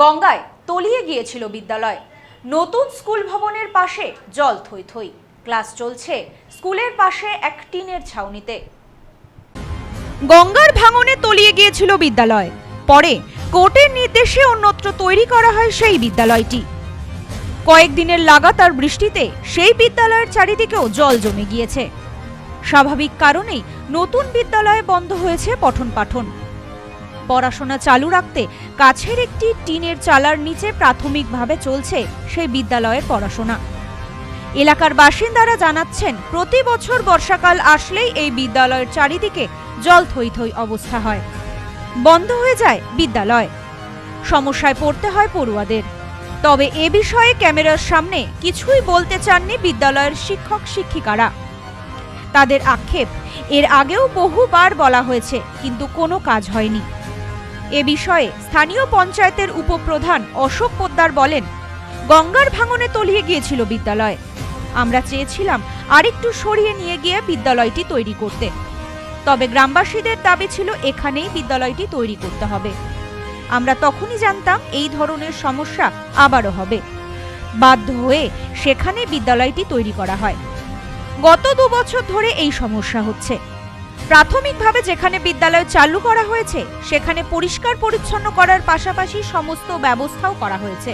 গঙ্গায় তলিয়ে গিয়েছিল বিদ্যালয়। নতুন স্কুল ভবনের পাশে জল থই থই। ক্লাস চলছে স্কুলের পাশে এক টিনের ছাউনিতে। গঙ্গার ভাঙনে তলিয়ে গিয়েছিল বিদ্যালয়। পরে কোর্টের নির্দেশে অন্যত্র তৈরি করা হয় সেই বিদ্যালয়টি। কয়েকদিনের লাগাতার বৃষ্টিতে সেই বিদ্যালয়ের চারিদিকেও জল জমে গিয়েছে। স্বাভাবিক কারণেই নতুন বিদ্যালয়ে বন্ধ হয়েছে পঠন পাঠন। পড়াশোনা চালু রাখতে কাছের একটি টিনের চালার নিচে প্রাথমিকভাবে চলছে সেই বিদ্যালয়ের পড়াশোনা। এলাকার বাসিন্দারা জানাচ্ছেন, প্রতি বছর বর্ষাকাল আসলেই এই বিদ্যালয়ের চারিদিকে জল থই থই অবস্থা হয়। বন্ধ হয়ে যায় বিদ্যালয়। সমস্যায় পড়তে হয় পড়ুয়াদের। তবে এ বিষয়ে ক্যামেরার সামনে কিছুই বলতে চাননি বিদ্যালয়ের শিক্ষক শিক্ষিকারা। তাদের আক্ষেপ, এর আগেও বহুবার বলা হয়েছে, কিন্তু কোনো কাজ হয়নি। এ বিষয়ে স্থানীয় পঞ্চায়েতের উপপ্রধান অশোক পোদ্দার বলেন, গঙ্গার ভাঙনে তলিয়ে গিয়েছিল বিদ্যালয়। আমরা চেয়েছিলাম আরেকটু সরিয়ে নিয়ে গিয়ে বিদ্যালয়টি তৈরি করতে। তবে গ্রামবাসীদের দাবি ছিল এখানেই বিদ্যালয়টি তৈরি করতে হবে। আমরা তখনই জানতাম এই ধরনের সমস্যা আবারও হবে। বাধ্য হয়ে সেখানে বিদ্যালয়টি তৈরি করা হয়। গত দু বছর ধরে এই সমস্যা হচ্ছে। প্রাথমিকভাবে যেখানে বিদ্যালয় চালু করা হয়েছে, সেখানে পরিষ্কার পরিচ্ছন্ন করার পাশাপাশি সমস্ত ব্যবস্থাও করা হয়েছে।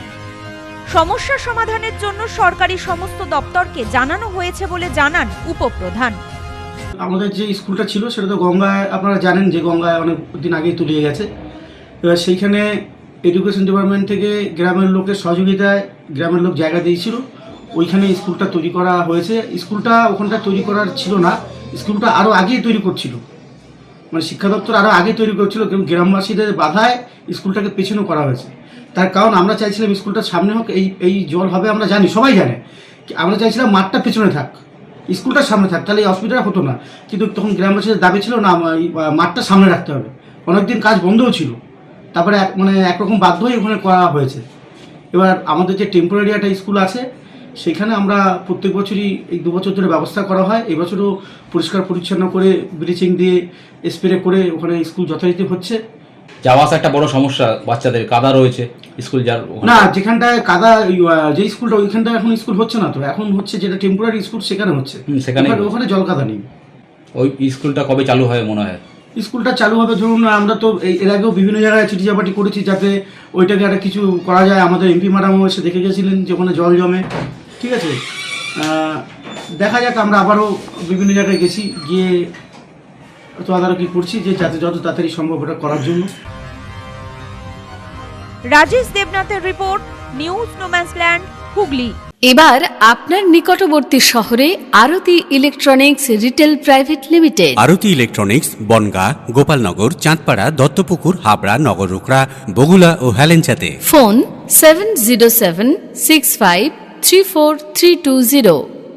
সমস্যা সমাধানের জন্য সরকারি সমস্ত দপ্তরকে জানানো হয়েছে বলে জানান উপপ্রধান। আমাদের যে স্কুলটা ছিল, সেটা তো গঙ্গায়, আপনারা জানেন যে গঙ্গায় অনেক দিন আগেই তুলিয়ে গেছে। এবার সেইখানে এডুকেশন ডিপার্টমেন্ট থেকে গ্রামের লোকের সহযোগিতায় গ্রামের লোক জায়গা দিয়েছিল। ওইখানে স্কুলটা তৈরি করা হয়েছে। স্কুলটা ওখানটা তৈরি করার ছিল না। স্কুলটা আরও আগেই তৈরি করছিল। মানে শিক্ষা দপ্তর আরও আগে তৈরি করছিল কিন্তু গ্রামবাসীদের বাধায় স্কুলটাকে পেছনে করা হয়েছে। তার কারণ আমরা চাইছিলাম স্কুলটা সামনে হোক, এই এই জল হবে, আমরা জানি, সবাই জানে। আমরা চাইছিলাম মাঠটা পেছনে থাক স্কুলটা সামনে থাক, তাহলে এই অসুবিধা হতো না। কিন্তু তখন গ্রামবাসীদের দাবি ছিল, না মাঠটা সামনে রাখতে হবে। অনেকদিন কাজ বন্ধও ছিল। তারপরে এক মানে একরকম বাধ্য হয়ে ওখানে করা হয়েছে। এবার আমাদের যে টেম্পোরারি একটা স্কুল আছে সেখানে আমরা প্রত্যেক বছরই এই দু বছর ধরে ব্যবস্থা করা হয়। এবছরও পরিষ্কার পরিচ্ছন্ন করে ব্লিচিং দিয়ে স্প্রে করে ওখানে স্কুল যথারীতি হচ্ছে। যাওয়া আসা একটা বড় সমস্যা বাচ্চাদের কাদা রয়েছে স্কুল যার না যেখানটায় কাদা যে স্কুলটা ওইখানটায় এখন স্কুল হচ্ছে না তো। এখন হচ্ছে যেটা টেম্পোরারি স্কুল সেখানে হচ্ছে। হুম, সেখানেই ওখানে- জল কাদা নেই। ওই স্কুলটা কবে চালু হয় মনে হয়? স্কুলটা চালু হবে ধরুন আমরা তো এর আগেও বিভিন্ন জায়গায় চিঠি চাপাটি করেছি যাতে ওইটাকে একটা কিছু করা যায়। আমাদের এমপি ম্যাডামও এসে দেখে গেছিলেন যে ওখানে জল জমে। ঠিক আছে। দেখা যাক আমরা আবারও বিভিন্ন জায়গায় গেছি গিয়ে তদারকি করছি যে যাতে যত তাড়াতাড়ি সম্ভব ওটা করার জন্য। Rajesh দেবনাথের report news no man's land Hooghly. এবার আপনার নিকটবর্তী শহরে Aarti electronics retail private limited. Aarti electronics Bongaon Gopalnagar Chandpara Duttapukur Habra Nagarukhra Bagula ও হেলেঞ্চাতে। Phone seven zero seven six five 34320